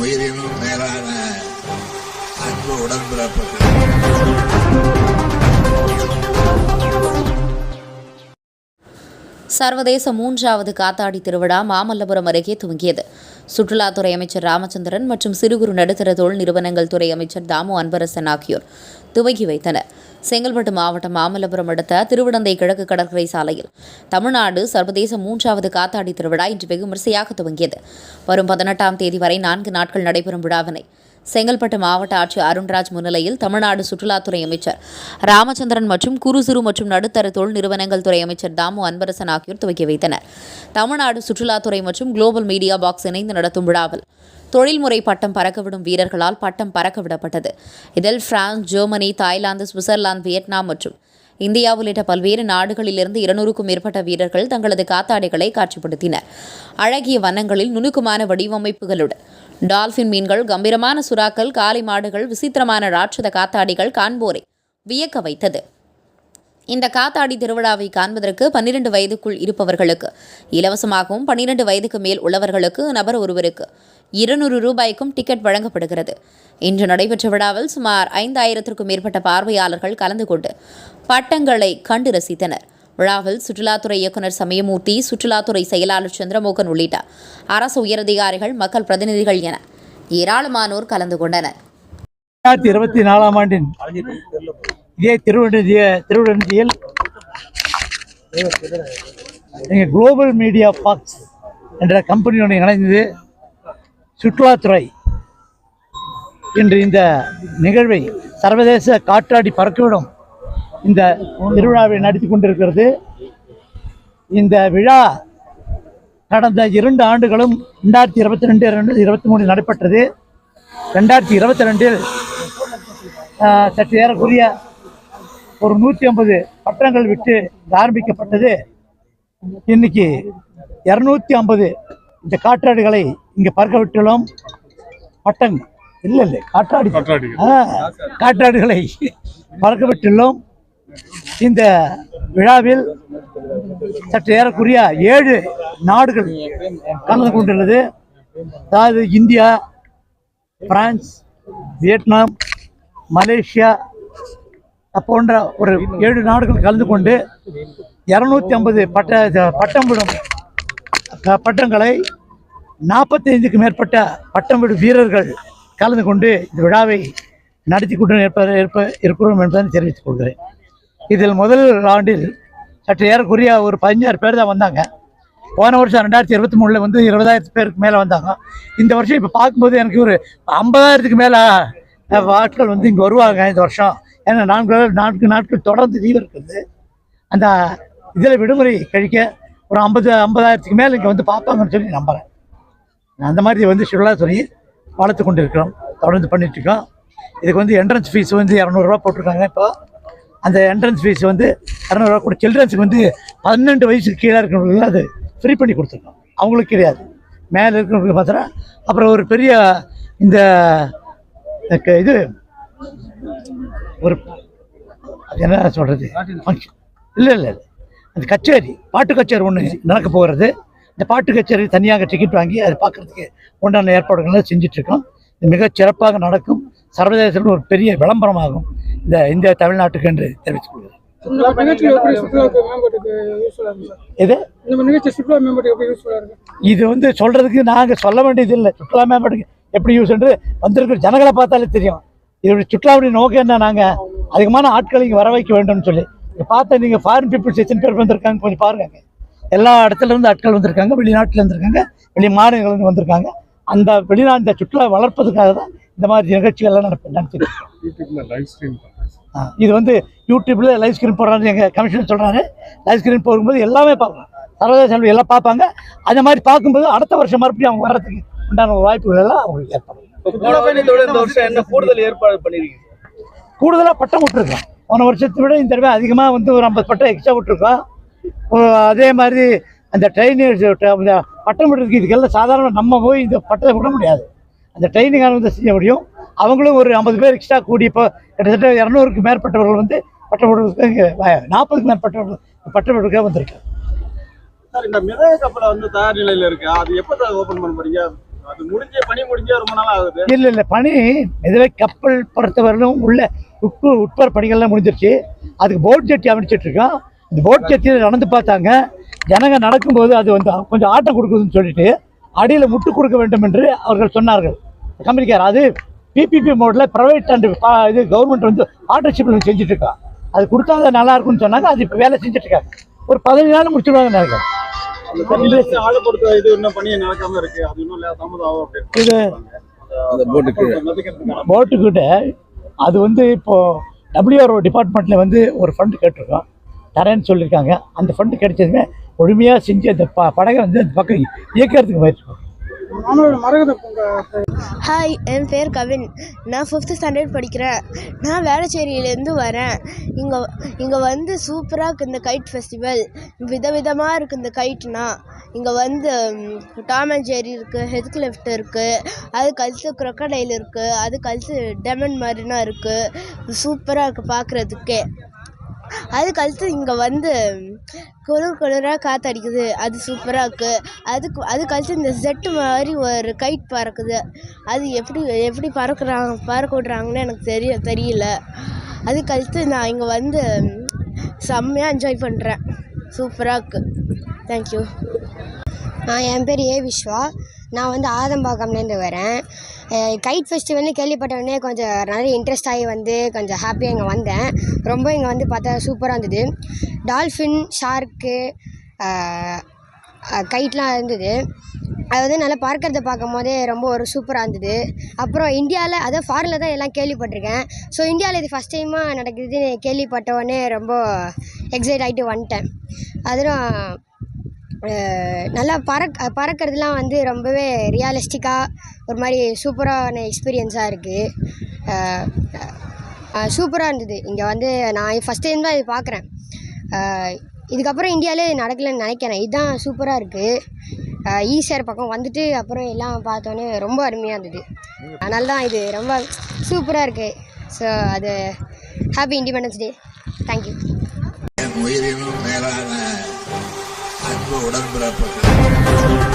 உயிரினும் மேலான அன்பு உடன்பிறப்புகள். சர்வதேச மூன்றாவது காத்தாடி திருவிழா மாமல்லபுரம் அருகே துவங்கியது. சுற்றுலாத்துறை அமைச்சர் ராமச்சந்திரன் மற்றும் சிறு குறு நடுத்தர தொழில் நிறுவனங்கள் துறை அமைச்சர் தாமு அன்பரசன் ஆகியோர் துவக்கி வைத்தனர். செங்கல்பட்டு மாவட்டம் மாமல்லபுரம் அடுத்த திருவிடந்தை கிழக்கு கடற்கரை சாலையில் தமிழ்நாடு சர்வதேச மூன்றாவது காத்தாடி திருவிழா இன்று வெகு விமரிசையாக துவங்கியது. வரும் பதினெட்டாம் தேதி வரை நான்கு நாட்கள் நடைபெறும் விழாவினை செங்கல்பட்டு மாவட்ட ஆட்சியர் அருண்ராஜ் முன்னிலையில் தமிழ்நாடு சுற்றுலாத்துறை அமைச்சர் ராமச்சந்திரன் மற்றும் குறு சிறு மற்றும் நடுத்தர தொழில் நிறுவனங்கள் துறை அமைச்சர் தாமு அன்பரசன் ஆகியோர் துவக்கி வைத்தனர். தமிழ்நாடு சுற்றுலாத்துறை மற்றும் குளோபல் மீடியா பாக்ஸ் இணைந்து நடத்தும் விழாவில் தொழில்முறை பட்டம் பறக்கவிடும் வீரர்களால் பட்டம் பறக்க விடப்பட்டது இதில் France Germany Thailand Switzerland Vietnam மற்றும் இந்தியா உள்ளிட்ட பல்வேறு நாடுகளிலிருந்து இருநூறுக்கும் மேற்பட்ட வீரர்கள் தங்களது காத்தாடைகளை காட்சிப்படுத்தினர். அழகிய வனங்களில் நுணுக்கமான வடிவமைப்புகளுடன். டால்ஃபின் மீன்கள் கம்பீரமான சுறாக்கள் காளை மாடுகள் விசித்திரமான ராட்சத காத்தாடிகள் காண்போரை வியக்க வைத்தது. இந்த காத்தாடி திருவிழாவை காண்பதற்கு பன்னிரண்டு வயதுக்குள் இருப்பவர்களுக்கு இலவசமாகவும் பன்னிரண்டு வயதுக்கு மேல் உள்ளவர்களுக்கு நபர் ஒருவருக்கு இருநூறு ரூபாய்க்கும் டிக்கெட் வழங்கப்படுகிறது. இன்று நடைபெற்ற விழாவில் சுமார் ஐந்தாயிரத்திற்கும் மேற்பட்ட பார்வையாளர்கள் கலந்து கொண்டு பட்டங்களை கண்டு ரசித்தனர். விழாவில் சுற்றுலாத்துறை இயக்குநர் சமயமூர்த்தி சுற்றுலாத்துறை செயலாளர் சந்திரமோகன் உள்ளிட்ட அரசு உயரதிகாரிகள் மக்கள் பிரதிநிதிகள் என ஏராளமானோர் கலந்து கொண்டனர். ரெண்டாயிரத்தி இருபத்தி நாலாம் ஆண்டின் இதே திருவண்ணதிய திருவண்ணதியில் எங்கள் குளோபல் மீடியா பாக்ஸ் என்ற கம்பெனியுடன் இணைந்து சுற்றுலாத்துறை இன்று இந்த நிகழ்வை சர்வதேச காற்றாடி பறக்கவிடும் இந்த திருவிழாவை நடத்தி கொண்டிருக்கிறது. இந்த விழா கடந்த இரண்டு ஆண்டுகளும் ரெண்டாயிரத்தி இருபத்தி ரெண்டு இருபத்தி மூணு நடைபெற்றது. ரெண்டாயிரத்தி இருபத்தி ரெண்டில் சற்று ஏறக்குரிய ஒரு நூற்றி ஐம்பது பட்டங்கள் விட்டு ஆரம்பிக்கப்பட்டது. இன்னைக்கு இரநூத்தி ஐம்பது இந்த காற்றாடிகளை இங்கே பறக்க விட்டுள்ளோம். பட்டம் இல்லை இல்லை காற்றாடி. காற்றாடிகளை. பறக்க விட்டுள்ளோம். இந்த விழாவில் சற்று ஏறக்குரிய ஏழு நாடுகள் கலந்து கொண்டுள்ளது. அதாவது இந்தியா பிரான்ஸ் வியட்நாம் மலேசியா போன்ற ஒரு ஏழு நாடுகள் கலந்து கொண்டு இரநூத்தி ஐம்பது பட்ட பட்டம் விடும் பட்டங்களை நாற்பத்தைந்துக்கு மேற்பட்ட பட்டம் விடும் வீரர்கள் கலந்து கொண்டு இந்த விழாவை நடத்தி கொண்டு இருப்ப இருப்ப இருக்கிறோம் என்பதை தெரிவித்துக் கொள்கிறேன். இதில் முதல் ஆண்டில் சற்று ஏறக்குறைய ஒரு பதினஞ்சாறு பேர் தான் வந்தாங்க. போன வருஷம் ரெண்டாயிரத்தி இருபத்தி மூணில் வந்து இருபதாயிரத்து பேருக்கு மேலே வந்தாங்க. இந்த வருஷம் இப்போ பார்க்கும்போது எனக்கு ஒரு ஐம்பதாயிரத்துக்கு மேலே ஆட்கள் வந்து இங்கே வருவாங்க இந்த வருஷம். ஏன்னா நான்கு நான்கு நாட்கள் தொடர்ந்து லீவ் இருக்குது. அந்த இதில் விடுமுறை கழிக்க ஒரு ஐம்பது ஐம்பதாயிரத்துக்கு மேலே இங்கே வந்து பார்ப்பாங்கன்னு சொல்லி நம்புகிறேன் அந்த மாதிரி வந்து சுற்றுலாத்துறை வளர்த்து கொண்டு இருக்கிறோம் தொடர்ந்து பண்ணிட்டுருக்கோம் இதுக்கு வந்து என்ட்ரன்ஸ் ஃபீஸ் வந்து இரநூறுவா போட்டிருக்காங்க இப்போ. அந்த என்ட்ரன்ஸ் ஃபீஸ் வந்து இரநூறுவா கூட சில்ட்ரன்ஸுக்கு வந்து பன்னெண்டு வயசுக்கு கீழே இருக்கிறவங்களுக்கு அது ஃப்ரீ பண்ணி கொடுத்துருக்கோம். அவங்களுக்கு கிடையாது. மேலே இருக்கிறவங்களுக்கு பார்த்தா அப்புறம் ஒரு பெரிய இந்த இது ஒரு அது என்ன சொல்கிறது ஃபங்க்ஷன் இல்லை இல்லை இல்லை. அந்த கச்சேரி பாட்டு கச்சேரி ஒன்று நடக்க போகிறது இந்த பாட்டு கச்சேரி தனியாக டிக்கெட் வாங்கி அதை பார்க்குறதுக்கு உண்டான ஏற்பாடுகளை செஞ்சிட்ருக்கோம் இது மிகச் சிறப்பாக நடக்கும். சர்வதேசத்தில் ஒரு பெரிய விளம்பரமாகும். இந்த இந்திய தமிழ்நாட்டுக்கு என்று தெரிவித்துக் கொள்கிறேன். இது வந்து சொல்கிறதுக்கு நாங்கள் சொல்ல வேண்டியது இல்லை. சுற்றுலா மேம்பாட்டுக்கு எப்படி யூஸ் என்று வந்திருக்கிற ஜனங்களை பார்த்தாலே தெரியும். இதோட சுற்றுலாவுடைய நோக்கம் என்ன? நாங்கள் அதிகமான ஆட்களை இங்கே வர வைக்க வேண்டும்னு சொல்லி. பார்த்தா நீங்கள் ஃபாரின் பீப்புள்ஸ் எத்தனை பேர் வந்திருக்காங்க. கொஞ்சம் பாருங்க. எல்லா இடத்துல இருந்து ஆட்கள் வந்திருக்காங்க. வெளிநாட்டில் இருந்திருக்காங்க வெளி மாநிலங்கள்லேருந்து வந்திருக்காங்க. அந்த வெளிநா இந்த சுற்றுலா வளர்ப்பதுக்காக தான் இந்த மாதிரி நிகழ்ச்சிகள்லாம் நடப்பு நடத்திட்டு இருக்கோம். ஆ, இது வந்து யூடியூப்ல லைவ் ஸ்கிரீன் போடுறாரு எங்கள் கமிஷனர் சொல்கிறாரு லைவ் ஸ்கிரீன் போகும்போது எல்லாமே பார்க்கலாம். சர்வதேச அளவில் எல்லாம் பார்ப்பாங்க. அந்த மாதிரி பார்க்கும்போது அடுத்த வருஷம் மறுபடியும் அவங்க வர்றதுக்கு உண்டான வாய்ப்புகள் எல்லாம் அவங்களுக்கு ஏற்படும். கூடுதல் ஏற்பாடு பண்ணிருக்கீங்க? கூடுதலாக பட்டம் விட்டுருக்கோம். போன வருஷத்தை விட இந்த தடவை அதிகமாக வந்து ஒரு ஐம்பது பட்டம் எக்ஸ்ட்ரா விட்டுருக்கோம். அதே மாதிரி அந்த ட்ரெயின் பட்டம் விடுறதுக்கு இதுக்கெல்லாம் சாதாரண நம்ம போய் இந்த பட்டத்தை விட முடியாது. அந்த ட்ரைனிங்கான வந்து செய்ய முடியும். அவங்களும் ஒரு ஐம்பது பேர் எக்ஸ்ட்ரா கூடி இப்போ கிட்டத்தட்ட இரநூறுக்கு மேற்பட்டவர்கள் வந்து விடுறதுக்கு இங்கே நாற்பதுக்கு மேற்பட்டவர்கள் பட்டம் விடுறதுக்காக வந்திருக்காங்க. சார் இந்த மிதய கப்பலை வந்து தயார் நிலையில இருக்கு. அது எப்போ சார் ஓபன் பண்ண போறீங்க? அது முடிஞ்சு பணி முடிஞ்சே ரொம்ப நாள் ஆகுது. இல்லை இல்லை பணி இதுவே கப்பல் பொறுத்தவரையிலும் உள்ள உட்பு உட்புற பணிகள்லாம் முடிஞ்சிருச்சு. அதுக்கு போட் ஜெட்டி அமைச்சிட்டு இருக்கோம். இந்த போட் ஜெட்டியில் நடந்து பார்த்தாங்க. ஜனங்க நடக்கும்போது அது வந்து கொஞ்சம் ஆட்டம் கொடுக்குதுன்னு சொல்லிட்டு அடியில் முட்டு கொடுக்க வேண்டும் என்று அவர்கள் சொன்னார்கள். கம்பெனிக்கார் அது பிபிபி மோடில் ப்ரைவேட் அண்ட் இது கவர்மெண்ட் வந்து பார்ட்னர்ஷிப்பில் செஞ்சுட்டு இருக்கா. அது கொடுத்தா அது நல்லா இருக்கும்னு சொன்னாங்க அது இப்போ வேலை செஞ்சுட்டு இருக்காங்க. ஒரு பதினஞ்சு நாள் முடிச்சிடுவாங்க நினைக்கிறேன். போட்டுக்கிட்ட அது வந்து இப்போ டபிள்யூஆர்ஓ டிபார்ட்மெண்ட்ல வந்து ஒரு ஃபண்டு கேட்டிருக்கோம். தரேன்னு சொல்லியிருக்காங்க. அந்த ஃபண்டு கிடைச்சதுமே முழுமையாக செஞ்சு அந்த ப படகை வந்து அந்த பக்கம் இயக்கிறதுக்கு முயற்சி ஹாய் என் பேர் கவின். நான் ஃபிஃப்த்து ஸ்டாண்டர்ட் படிக்கிறேன். நான் வேளச்சேரியிலேருந்து வரேன். இங்கே இங்கே வந்து சூப்பராக இருக்குது இந்த கைட் ஃபெஸ்டிவல் விதவிதமாக இருக்குது இந்த கைட்னா இங்கே வந்து டாம் அண்ட் ஜெரி இருக்குது ஹெத் கிளிஃப்ட் இருக்குது அது கழுத்து crocodile இருக்குது அது கழுத்து டெமன் மாதிரினா இருக்குது சூப்பராக இருக்குது பார்க்குறதுக்கே அதுக்கு அடுத்து இங்கே வந்து குளிர் குளிராக காற்றடிக்குது அது சூப்பராக இருக்குது அதுக்கு அதுக்கு அடுத்து இந்த செட்டு மாதிரி ஒரு கைட் பறக்குது. அது எப்படி எப்படி பறக்குறாங்க பறக்க விட்றாங்கன்னு எனக்கு தெரிய தெரியல. அதுக்கு அடுத்து நான் இங்கே வந்து செம்மையாக என்ஜாய் பண்ணுறேன் சூப்பராக இருக்குது தேங்க்யூ நான் என் பேர் ஏ விஸ்வா. நான் வந்து ஆதம்பாக்கம்லேருந்து வரேன். கைட் ஃபெஸ்டிவல்னு கேள்விப்பட்டவனே கொஞ்சம் நிறைய இன்ட்ரெஸ்ட் ஆகி வந்து கொஞ்சம் ஹாப்பியாக இங்கே வந்தேன். ரொம்ப இங்கே வந்து பார்த்தா சூப்பராக இருந்தது. டால்ஃபின் ஷார்க்கு கைட்லாம் இருந்தது. அது வந்து நல்லா பார்க்கறத பார்க்கும் போதே ரொம்ப ஒரு சூப்பராக இருந்தது. அப்புறம் இந்தியாவில் அதாவது ஃபாரினில் தான் எல்லாம் கேள்விப்பட்டிருக்கேன். ஸோ இந்தியாவில் இது ஃபஸ்ட் டைமாக நடக்குதுன்னு கேள்விப்பட்டவொடனே ரொம்ப எக்ஸைட் ஆகிட்டு வந்துட்டேன். அதுவும் நல்லா பறக் பறக்கிறதுலாம் வந்து ரொம்பவே ரியலிஸ்டிக்காக ஒரு மாதிரி சூப்பரான எக்ஸ்பீரியன்ஸாக இருக்குது சூப்பராக இருந்தது. இங்கே வந்து நான் ஃபஸ்ட் டைம் தான் இது பார்க்குறேன் இதுக்கப்புறம் இந்தியாவிலே நடக்கலைன்னு நினைக்கிறேன். இதுதான் சூப்பராக இருக்குது ஈஸியார் பக்கம் வந்துட்டு அப்புறம் எல்லாம் பார்த்தோன்னே ரொம்ப அருமையாக இருந்தது. அதனால தான் இது ரொம்ப சூப்பராக இருக்குது ஸோ அது ஹாப்பி இண்டிபெண்டன்ஸ் டே தேங்க்யூ உயிரினும் மேலான உடன்பிறப்புகள்